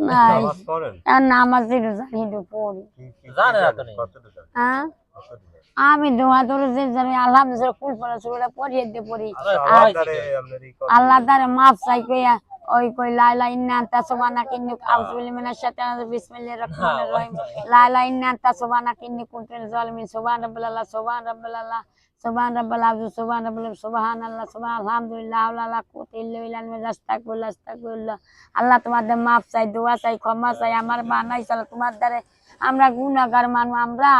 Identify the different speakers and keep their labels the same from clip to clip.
Speaker 1: নাই
Speaker 2: নামাজ পড়েন?
Speaker 1: আর নামাজ জানি তো পড়ি।
Speaker 2: জানেন?
Speaker 1: হ্যাঁ আমি দোয়া তোরে যে জানি আলহামদুলিল্লাহ কুল পড়া শুরুটা পড়িয়ে দিয়ে পড়ি
Speaker 3: সবাই
Speaker 2: আল্লাহরে
Speaker 3: শিখে।
Speaker 2: আপনার এই কত-
Speaker 1: আল্লাহ তারে মাফ চাই কইয়া ওই কই লা লা ইন্না আনতা সুবহানাকা ইন্নী আউযু বিল্লাহি মিনাশ শাইতানির বিসমিল্লাহির রহমানির রহিম লা লা ইন্না আনতা সুবহানাকা ইন্নী কুনতু মিনাজ জালিমিন সুবহান রাব্বিল আলা সুবহান রাব্বিল আলা সুবহান রাব্বিল আযু সুবহান রাব্বিল সুবহানাল্লাহ সুবহান আলহামদুলিল্লাহ লা লা কুওয়াতা ইল্লা বিল্লাহ আস্তাগফিরুল্লাহ আস্তাগফিরুল্লাহ আল্লাহ তোমার দ্বারা মাফ চাই দোয়া চাই ক্ষমা চাই আমার বানাইছ তোমার দ্বারা আমরা গুনাহগার মানুষ আমরা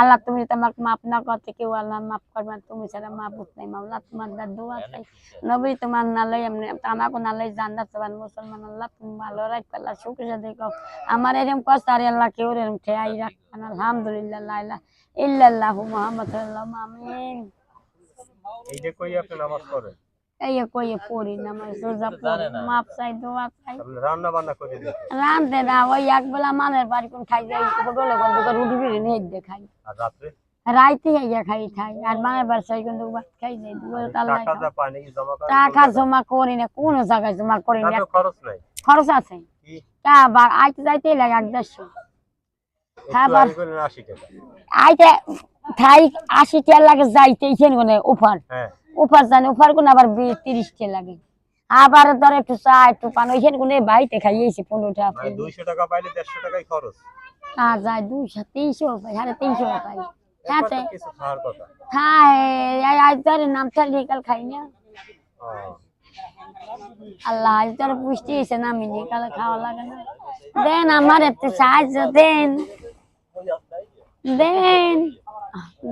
Speaker 1: আল্লাহ তুমি যদি আমাকে মাফ না করতে কেউ আল্লাহ মাফ করবে না, তুমি ছাড়া মাহবুব নাই মাওলা তোমার দ্বারা দোয়া চাই। নবী তোমার নালাই এমনি আমাকে নালাই জান্নাত সবান মুসলমান আল্লাহ তুমি ভালো রাখবে আল্লাহ সুখে সাথে কও আমার এরকম কষ্ট আর আল্লাহ কেউ এরকম ঠেয়াই রাখবেন আলহামদুলিল্লাহ লাইলা ইল্লাল্লাহু মুহাম্মদ সাল্লাল্লাহু আমিন।
Speaker 2: এইটা কই আপনি নামাজ পড়েন?
Speaker 1: এই কই পড়ি মাপ চাই দোয়া চাই।
Speaker 2: আপনি রান্না বান্না করে দিতেন
Speaker 1: রান্ধতে না ওই একবেলা মানের বাড়ি কোন খাই যাই হোটেলে কোন দোকান রুটি রুটি নিয়ে দিয়ে খাই।
Speaker 2: আর রাত্রে?
Speaker 1: রাইতে খাই খাই। আর মানের বাড়ি সাই কিন্তু ভাত খাই যাই দুপুরে তার
Speaker 2: টাকা জমা করেন
Speaker 1: টাকা জমা করি। না কোনো জায়গায় জমা করি না।
Speaker 2: খরচ নাই।
Speaker 1: খরচ আছে। তা আবার আইতে যাইতে লাগে এক দেড়শো। আইতে থাই আশি টাকা লাগে যাইতে ইছেন কোনে উপহার
Speaker 2: হ্যাঁ।
Speaker 1: উপহার জানে উপহার কোন আবার বিশ তিরিশ টাকা লাগে। আবার ধর একটু চা একটু পান ওইখানে কোনে বাইতে খাইয়েছি পনেরো টাকা
Speaker 2: মানে দুইশো টাকা পাইলে দেড়শো টাকাই খরচ।
Speaker 1: না যায় দুইশো তিনশো পাই সাড়ে তিনশো পাই। আজ ধর খাই না। আল্লাহ আজ পুষ্টি এসে খাওয়া লাগে না। দেন আমার একটু সাহায্য দেন। দেন।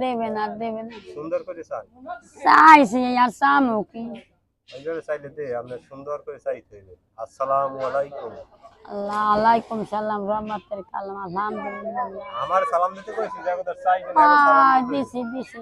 Speaker 1: দেবেন আর দেবেন
Speaker 2: সুন্দর করে চাই।
Speaker 1: চাইছি আর সামু কি?
Speaker 2: ওইভাবে চাইলে দে আপনার সুন্দর করে চাইতে হইবে আসসালামু আলাইকুম।
Speaker 1: আল্লাহ আলাইকুম সালাম রহমতের কালাম আলহামদুলিল্লাহ।
Speaker 2: আমার সালাম দিতে কইছি
Speaker 1: দিছি দিছি।